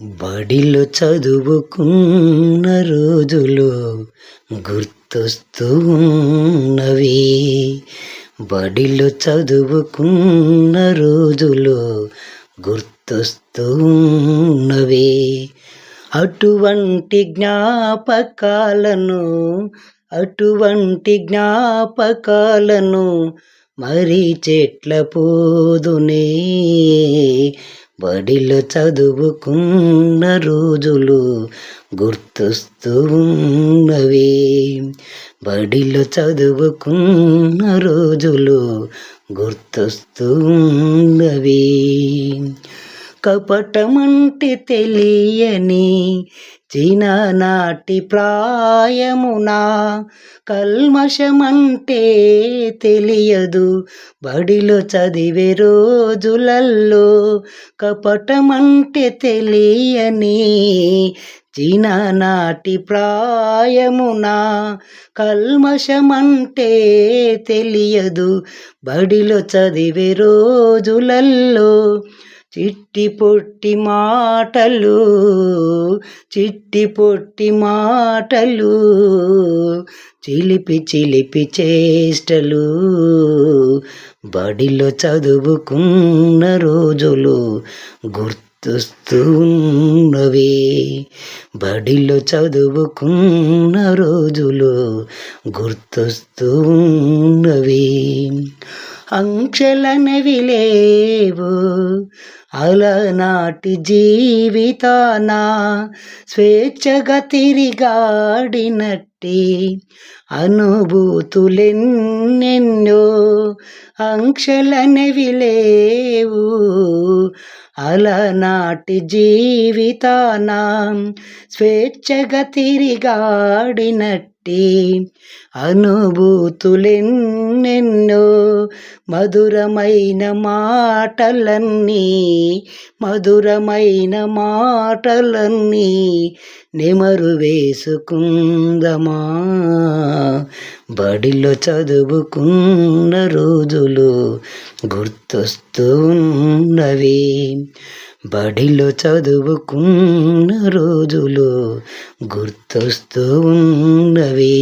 బడిలో చదువుకున్న రోజులు గుర్తొస్తూ ఉన్నవి బడిలో చదువుకున్న రోజులు గుర్తొస్తూ ఉన్నవి అటువంటి జ్ఞాపకాలను అటువంటి జ్ఞాపకాలను మరి చెట్ల పోదునే బడిలో చదువుకున్న రోజులు గుర్తొస్తూ ఉన్నవి. బడిలో చదువుకున్న రోజులు గుర్తొస్తూ ఉన్నవి. కపటమంటే తెలియని చిన్ననాటి ప్రాయమునా కల్మషమంటే తెలియదు. బడిలో చదివే రోజులల్లో కపటమంటే తెలియని చిన్ననాటి ప్రాయమునా కల్మషమంటే తెలియదు. బడిలో చదివే రోజులల్లో చిట్టి పొట్టి మాటలు చిట్టి పొట్టి మాటలు చిలిపి చిలిపి చేష్టలు. బడిలో చదువుకున్న రోజులు గుర్తొస్తూ ఉన్నవి. బడిలో చదువుకున్న రోజులు గుర్తొస్తూ ఉన్నవి. అంక్షలనవి లేవు. అలనాటి జీవితాన స్వేచ్ఛగా తిరిగాడినట్టి అనుభూతులెన్నెన్నో అంక్షలనవి లేవు. అలనాటి జీవితాన స్వేచ్ఛగా తిరిగాడినట్టి అనుభూతులెన్నెన్నో మధురమైన మాటలన్నీ మధురమైన మాటలన్నీ నెమరు వేసుకుందమా? బడిలో చదువుకున్న రోజులు గుర్తొస్తూ ఉన్నవి. బడిలో చదువుకున్న రోజులు గుర్తొస్తూ ఉన్నవి.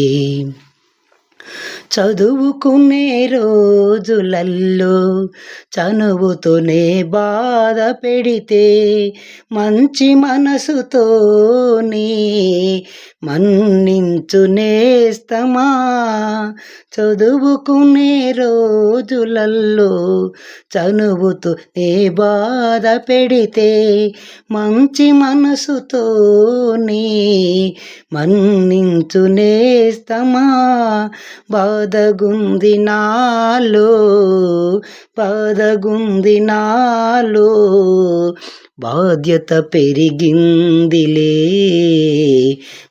చదువుకునే రోజులల్లో చనువుతోనే బాధ పెడితే మంచి మనసుతోనే మన్నించు నేస్తమా. చదువుకునే రోజులల్లో చనువుతూ నే బాధ పెడితే మంచి మనసుతోని మన్నించు నేస్తమా. బాధగుంది నాలో బాధగుంది నాలో బాధ్యత పెరిగిందిలే.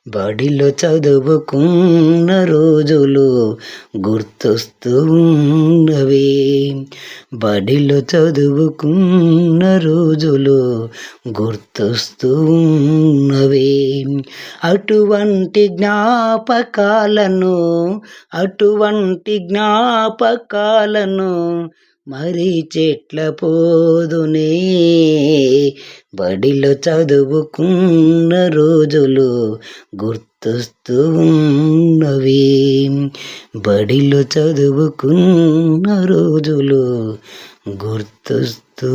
బడిలో చదువుకున్న రోజులు గుర్తొస్తూ ఉన్నవి. బడిలో చదువుకున్న రోజులు గుర్తొస్తూ ఉన్నవి. అటువంటి జ్ఞాపకాలను అటువంటి జ్ఞాపకాలను మరి చెట్ల పోదునే. బడిలో చదువుకున్న రోజులు గుర్తొస్తూ ఉన్నవి. బడిలో చదువుకున్న రోజులు గుర్తొస్తూ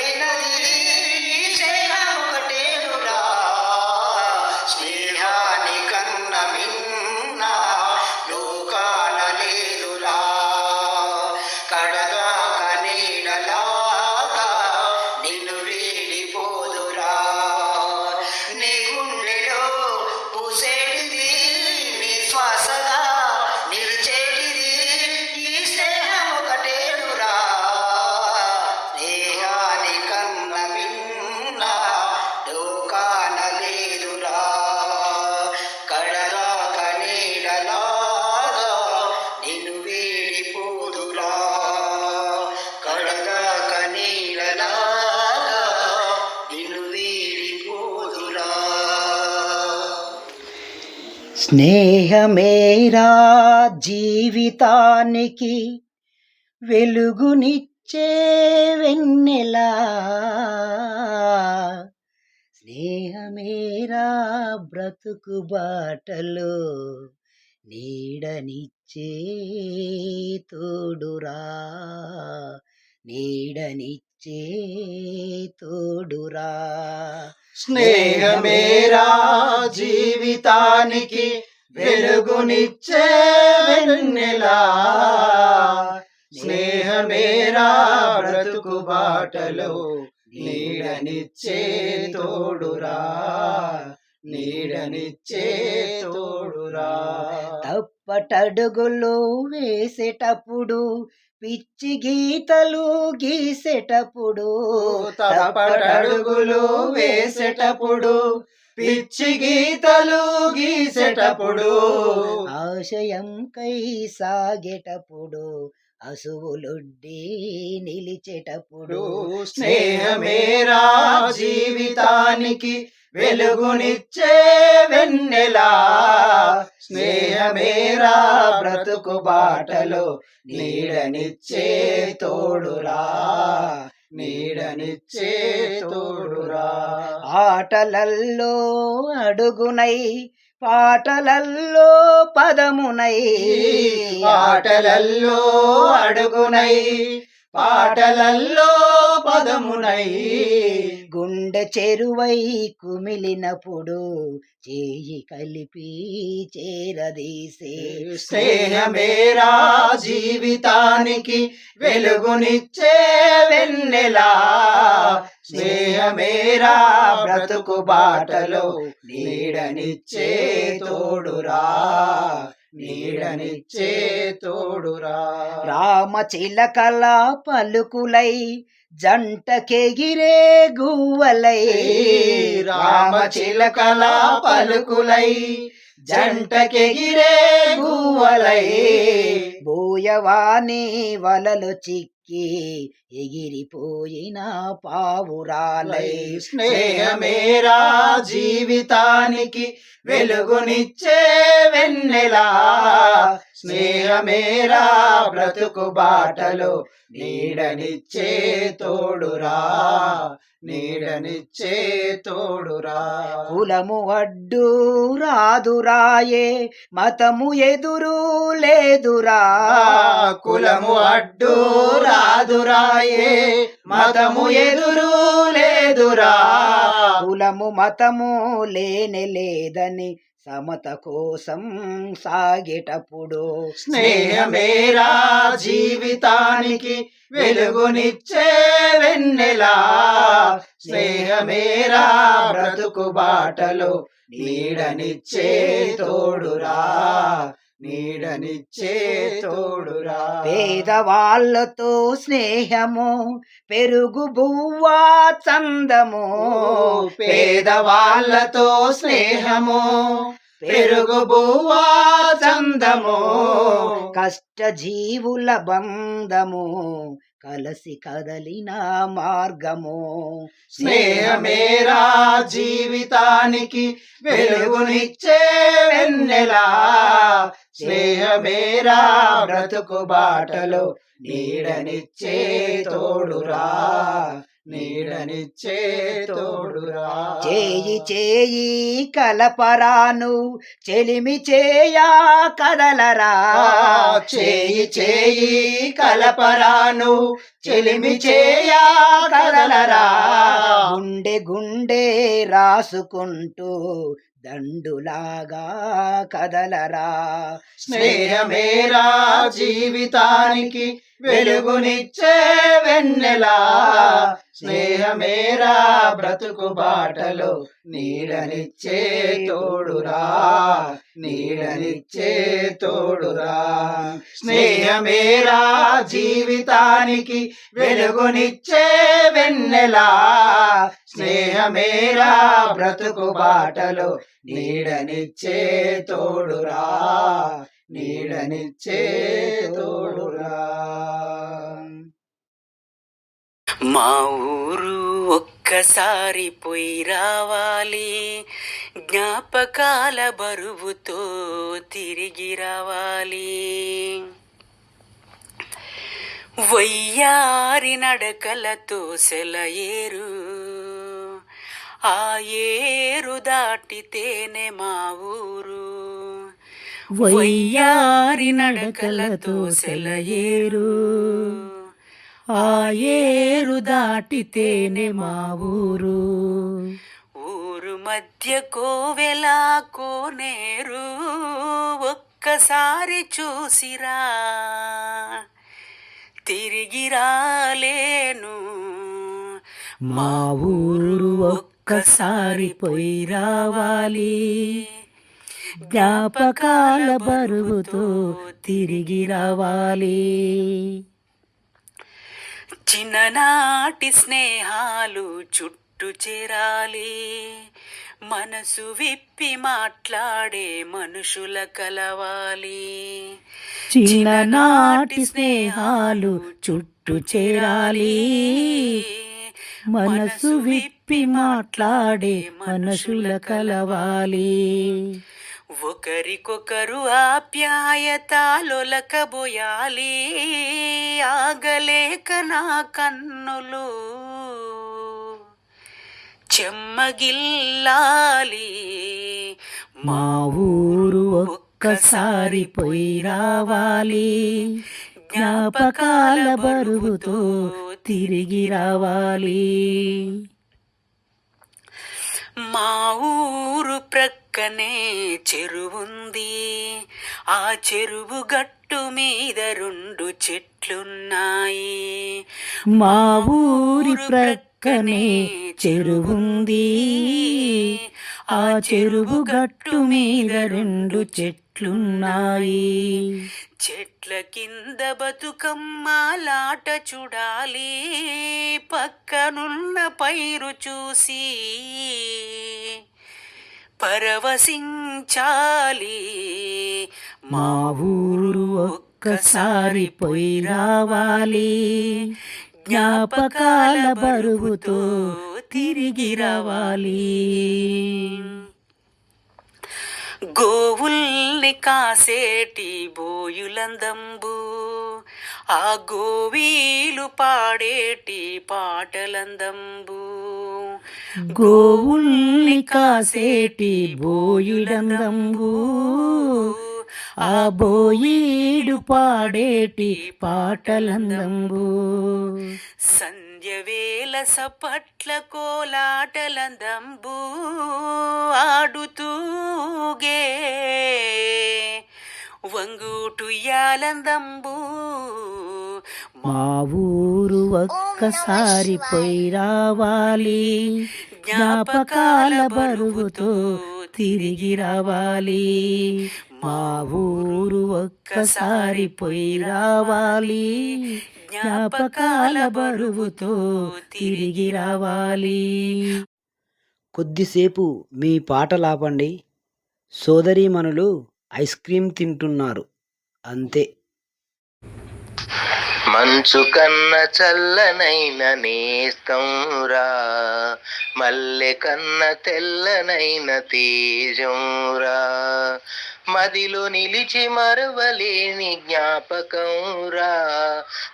you know స్నేహమేరా జీవితానికి వెలుగునిచ్చే వెన్నెలా? స్నేహమేరా బ్రతుకు బాటలో నీడనిచ్చే తోడురా నీడనిచ్చే తోడురా స్నేహమేరా జీవితానికి వెలుగునిచ్చే వెన్నెలా? స్నేహమేరా బ్రతుకు బాటలో నీడనిచ్చే తోడురా? నీడనిచ్చే తోడురా? తప్పటడుగులు వేసేటప్పుడు పిచ్చి గీతలు గీసేటప్పుడు తప్పటడుగులు వేసేటప్పుడు పిచ్చి గీతలు గీసేటప్పుడు. ఆశయంకై సాగేటప్పుడు అసువులొడ్డి నిలిచేటప్పుడు. స్నేహమేరా జీవితానికి వెలుగునిచ్చే వెన్నెలా? స్నేహమేరా బ్రతుకు బాటలో నీడనిచ్చే తోడురా? నీడనిచ్చే తోడురా? ఆటలల్లో అడుగునై పాటలల్లో పదమునై ఆటలల్లో అడుగునై పాటలల్లో పదమునై గుండె చెరువై కుమిలినప్పుడు చేయి కలిపి చేరదీసే. స్నేహమేరా జీవితానికి వెలుగునిచ్చే వెన్నెలా. స్నేహమేరా బ్రతుకు బాటలో నీడనిచ్చే తోడురా. నీడనిచ్చే తోడురా. రామ చిలకల పలుకులై జంటకెగిరే గువ్వలై. రామ చిలకల పలుకులై జంటకెగిరే గువ్వలై. బోయవాని వలలు చిక్కి ఎగిరిపోయిన పావురాలై స్నేహమేరా జీవితానికి వెలుగునిచ్చే వెన్నెలా. స్నేహమేరా బ్రతుకు బాటలో నీడనిచ్చే తోడురా. నీడనిచ్చే తోడురా. కులము అడ్డు రాదురాయే మతము ఎదురు లేదురా. కులము అడ్డు రాదురాయే మతము ఎదురు లేదురా. కులము మతము లేనే లేదని సమత కోసం సాగేటప్పుడు స్నేహమేరా జీవితానికి వెలుగునిచ్చే వెన్నెలా. స్నేహమేరా బ్రతుకు బాటలో నీడనిచ్చే తోడురా. నీడనిచ్చే తోడురా. పేదవాళ్ళతో స్నేహము పెరుగు బువ్వా చందము. పేదవాళ్ళతో స్నేహము పెరుగు బువ్వా చందము. కష్ట జీవుల బంధము కలసి కదలిన మార్గము. స్నేహమేరా జీవితానికి వెలుగునిచ్చే వెన్నెలా. స్నేహమేరా బ్రతుకు బాటలో నీడనిచ్చే తోడురా. నీడనిచ్చే తోడురా. చేయి చేయి కలపరాను చెలిమి చేయా కదలరా. చేయి చేయి కలపరాను చెలిమి చేయా కదలరా. గుండె గుండె రాసుకుంటూ దండులాగా కదలరా. స్నేహమేరా జీవితానికి వెలుగునిచ్చే వెన్నెలా. స్నేహమేరా బ్రతుకు బాటలో నీడనిచ్చే తోడురా నీడనిచ్చే తోడురా. స్నేహమేరా జీవితానికి వెలుగునిచ్చే వెన్నెలా స్నేహమేరా బ్రతుకు బాటలో నీడనిచ్చే తోడురా నీడనిచ్చే తోడురా. మా ఊరు ఒక్కసారి పోయి రావాలి. జ్ఞాపకాల బరువుతో తిరిగి రావాలి. వయ్యారి నడకలతో సెలయేరు ఆ ఏరు దాటితేనే మా ఊరు. వయ్యారి నడకలతో సెలయేరు ఆ ఏరు దాటితేనే మా ఊరు. ఊరు మధ్య కోవెల కోనేరు ఒక్కసారి చూసిరా. తిరిగి రాలేను మా ఊరు ఒక్కసారి పోయి రావాలి. జ్ఞాపకాల బరువుతో తిరిగి రావాలి. చిన్ననాటి స్నేహాలు చుట్టూ చేరాలి. మనసు విప్పి మాట్లాడే మనుషుల కలవాలి. చిన్ననాటి స్నేహాలు చుట్టూ చేరాలి. మనసు విప్పి మాట్లాడే మనుషుల కలవాలి. ఒకరికొకరు ఆప్యాయతలొలకబోయాలి. ఆగలేక నా కన్నులు చెమ్మగిల్లాలి. మా ఊరు ఒక్కసారి పోయి రావాలి. జ్ఞాపకాల బరువుతో తిరిగి రావాలి. మా ఊరు ప్రక్కనే చెరువుంది. ఆ చెరువు గట్టు మీద రెండు చెట్లున్నాయి. మా ఊరి ప్రక్కనే చెరువుంది. ఆ చెరువు గట్టు మీద రెండు చెట్లున్నాయి. చెట్ల కింద బతుకమ్మలాట చూడాలి. పక్కనున్న పైరు చూసి పరవశించాలి. మా ఊరు ఒక్కసారి పోయి రావాలి. జ్ఞాపకాల బరువుతో తిరిగి రావాలి. గోవుల్ని కాసేటి బోయులందంబు. ఆ గోవీలు పాడేటి పాటలందంబు. గోవుల్ని కాసేటి బోయులందంబు ఆ బోయీడు పాడేటి పాటలందంబు. సంధ్యవేల సపట్ల కోలాటలందంబు. ఆడుతూగే వంగుటు యాలందంబు మా ఊరు ఒక్కసారి పోయి రావాలి జ్ఞాపకాల బరువుతో తిరిగి రావాలి. మా ఊరు ఒక్కసారి పోయి రావాలి జ్ఞాపకాల బరువుతో తిరిగి రావాలి. కొద్దిసేపు మీ పాటలాపండి సోదరీమణులు ఐస్ క్రీం తింటున్నారు. అంతే. మంచు కన్న చల్లనైన నేస్తంరా మల్లె కన్న తెల్లనైన తేజంరా మదిలో నిలిచి మరవలేని జ్ఞాపకంరా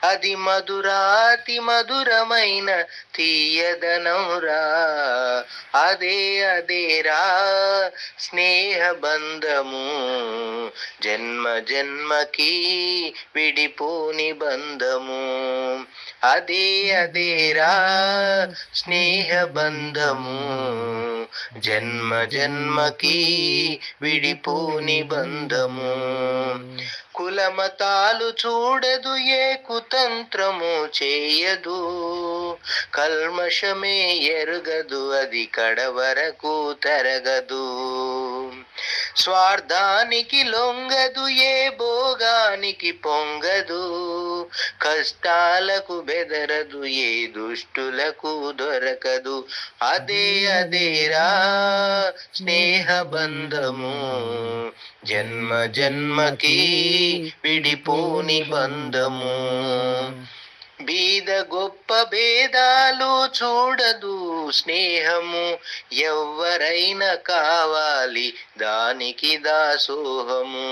అది మధురాతి మధురమైన తీయదనంరా అదే అదేరా స్నేహ బంధము జన్మ జన్మకి విడిపోని బంధము. అదే అదేరా స్నేహ బంధము జన్మ జన్మకి విడిపోని బంధము. కులమతాలు చూడదు ఏ కుతంత్రము చేయదు. కల్మషమే ఎరుగదు అది కడవరకు తరగదు. స్వార్థానికి లొంగదు ఏ భోగానికి పొంగదు. కష్టాలకు బెదరదు ఏ దుష్టులకు దొరకదు. అదే అదేరా స్నేహ బంధము జన్మ జన్మకి విడిపోని బంధము. బీద గొప్ప భేదాలు చూడదు స్నేహము. ఎవ్వరైనా కావాలి దానికి దాసోహము.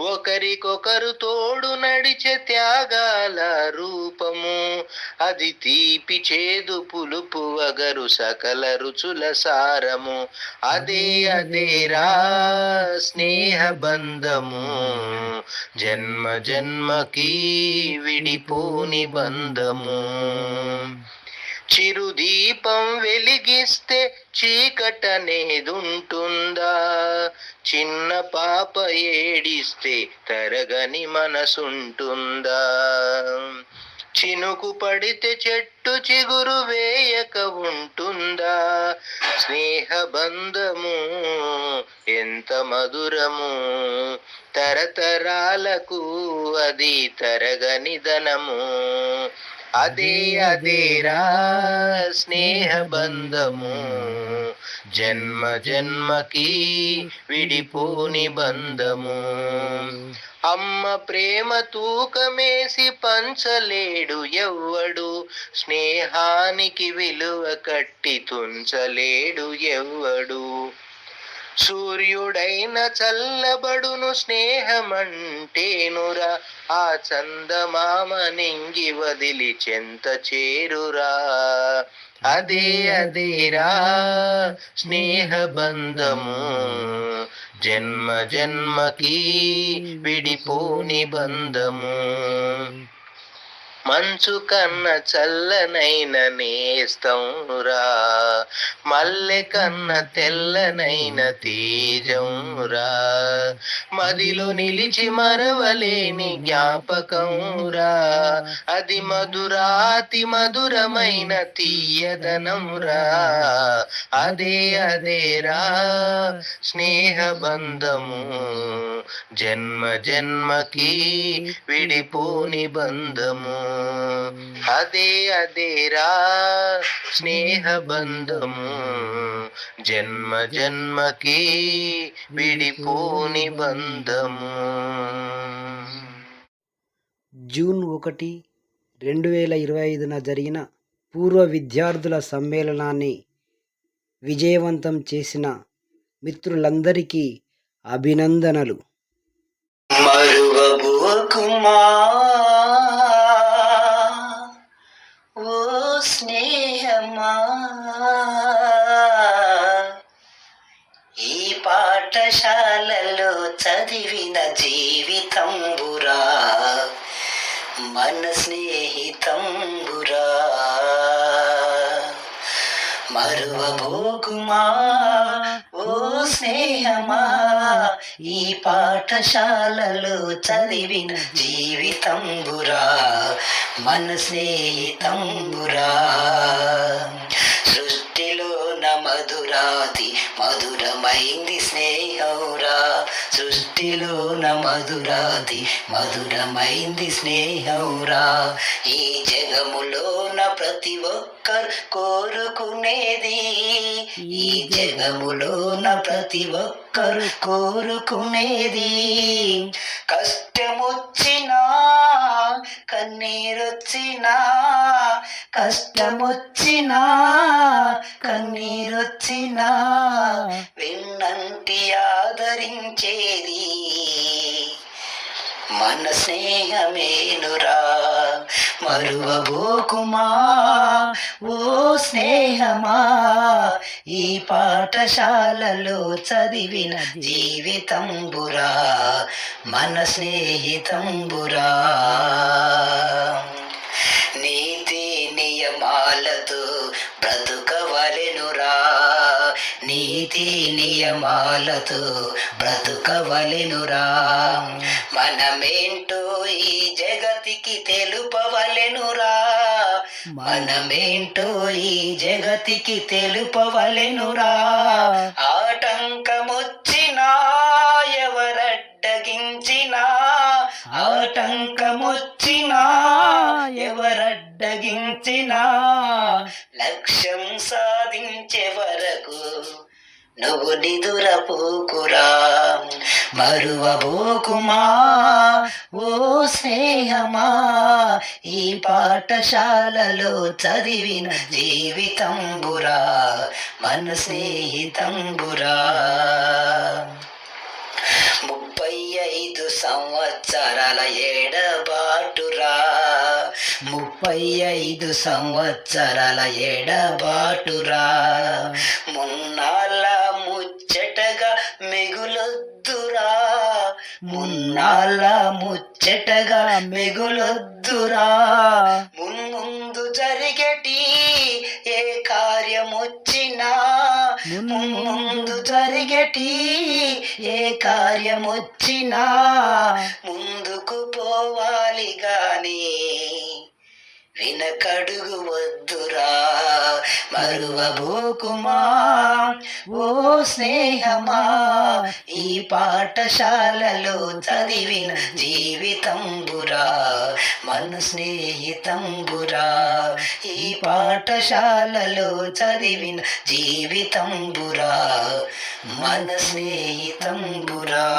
ఒకరికొకరు తోడు నడిచే త్యాగాల రూపము. అది తీపి చేదు పులుపు వగరు సకల రుచుల సారము. అదే అదేరా స్నేహ బంధము జన్మ జన్మకి విడిపోని నిబంధము. చిరుదీపం వెలిగిస్తే చీకటనేదుంటుందా? చిన్న పాప ఏడిస్తే తరగని మనసుంటుందా? చినుకు పడితే చెట్టు చిగురు వేయక ఉంటుందా? స్నేహ బంధము ఎంత మధురము? తరతరాలకు అది తరగనిధనము అదే అదేరా స్నేహ బంధము. జన్మ జన్మకి విడిపోని బంధము. అమ్మ ప్రేమ తూకమేసి పంచలేడు ఎవ్వడు స్నేహానికి విలువ కట్టి తుంచలేడు ఎవ్వడు. సూర్యుడైన చల్లబడును స్నేహమంటేనురా ఆ చందమామ నింగి వదిలి చెంత చేరురా. అదే అదేరా స్నేహ బంధము జన్మ జన్మకి విడిపోని బంధము. మంచు కన్న చల్లనైన నేస్తంరా మల్లె కన్న తెల్లనైన తేజంరా. మదిలో నిలిచి మరవలేని జ్ఞాపకంరా అది మధురాతి మధురమైన తీయదనంరా. అదే అదేరా స్నేహ బంధము జన్మ జన్మకి విడిపోని బంధము. అదే అదేరా స్నేహ బంధము జన్మ జన్మకి విడిపోని బంధము. జూన్ ఒకటి రెండు వేల ఇరవై ఐదున జరిగిన పూర్వ విద్యార్థుల సమ్మేళనాన్ని విజయవంతం చేసిన మిత్రులందరికీ అభినందనలు. మరువబోకుమా? స్నేహమా? ఈ పాఠశాలలో చదివిన జీవితంబురా మన స్నేహితంబురా. మరువబోకుమా? ఓ స్నేహమా? ఈ పాఠశాలలో చదివిన జీవితంబురా మన స్నేహితంబురా. సృష్టిలో మధురాతి మధురమైంది స్నేహంరా. సృష్టిలో మధురాది మధురమైంది స్నేహంరా ఈ జగములోన ప్రతి ఒక్కరు కోరుకునేది. ఈ జగములోన ప్రతి ఒక్కరు కోరుకునేది. కష్టమొచ్చినా కన్నీరొచ్చినా కష్టమొచ్చినా కన్నీరొచ్చినా విన్నంటి మన స్నేహమేనురా మరువబోకుమా ఓ స్నేహమా. ఈ పాఠశాలలో చదివిన జీవితంబురా మన స్నేహితంబురా. నీతి నియమాలతో బ్రతుకవలెనురా నీతి నియమాలతో బ్రతుకవలెనురా. మనమేంటో ఈ జగతికి తెలుపవలెనురా. మనమేంటో ఈ జగతికి తెలుపవలెనురా. ఆటంకమొచ్చినా ఎవరడ్డగించినా ఆటంకమొచ్చినా ఎవరడ్డగించినా లక్ష్యం సాధించే వరకు నువ్వు నిదురపోకురా మరువబోకుమా? ఓ స్నేహమా? ఈ పాఠశాలలో చదివిన జీవితంబురా మన స్నేహితంబురా. ముప్పై ఐదు సంవత్సరాల ఎడబాటురా. ముప్పై ఐదు సంవత్సరాల ఎడబాటురా. మున్నాళ్ళ మున్నాళ్ళ ముచ్చటగా మిగులొద్దురా. మున్ముందు జరిగేటి ఏ కార్యమొచ్చినా. ముందు జరిగేటి ఏ కార్యమొచ్చినా. ముందుకు పోవాలి గాని. వెనకడుగు వద్దురా మరువబోకుమా? ఓ స్నేహమా? ఈ పాఠశాలలో చదివిన జీవితంబురా. మన స్నేహితంబురా. ఈ పాఠశాలలో చదివిన జీవితంబురా. మన స్నేహితంబురా.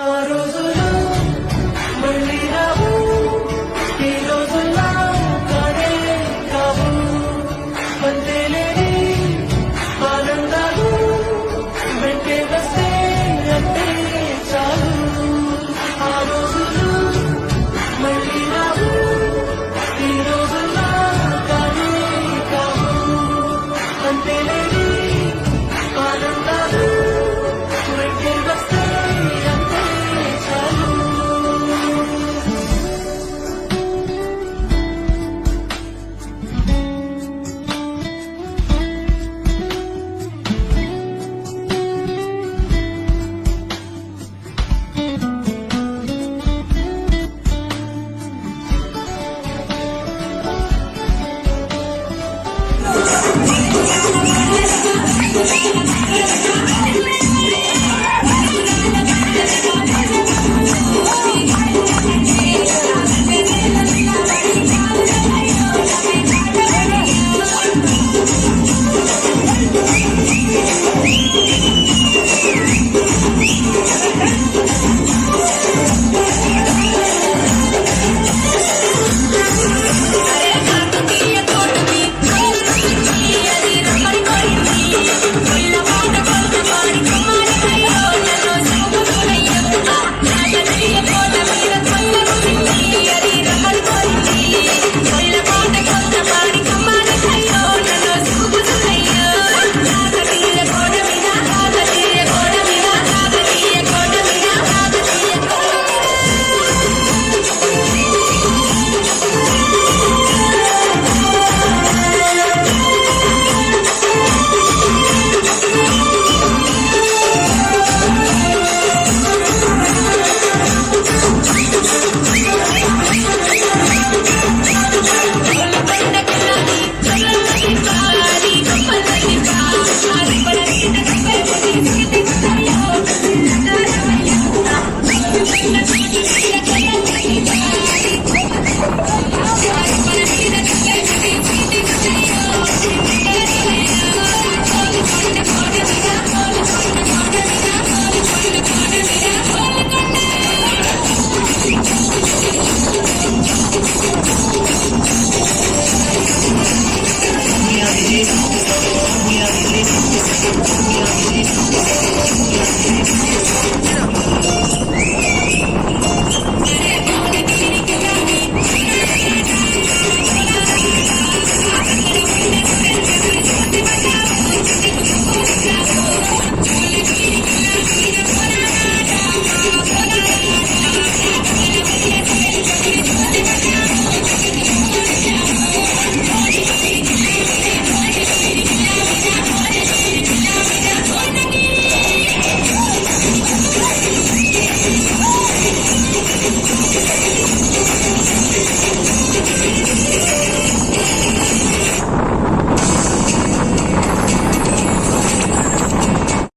Arroz. Let's go.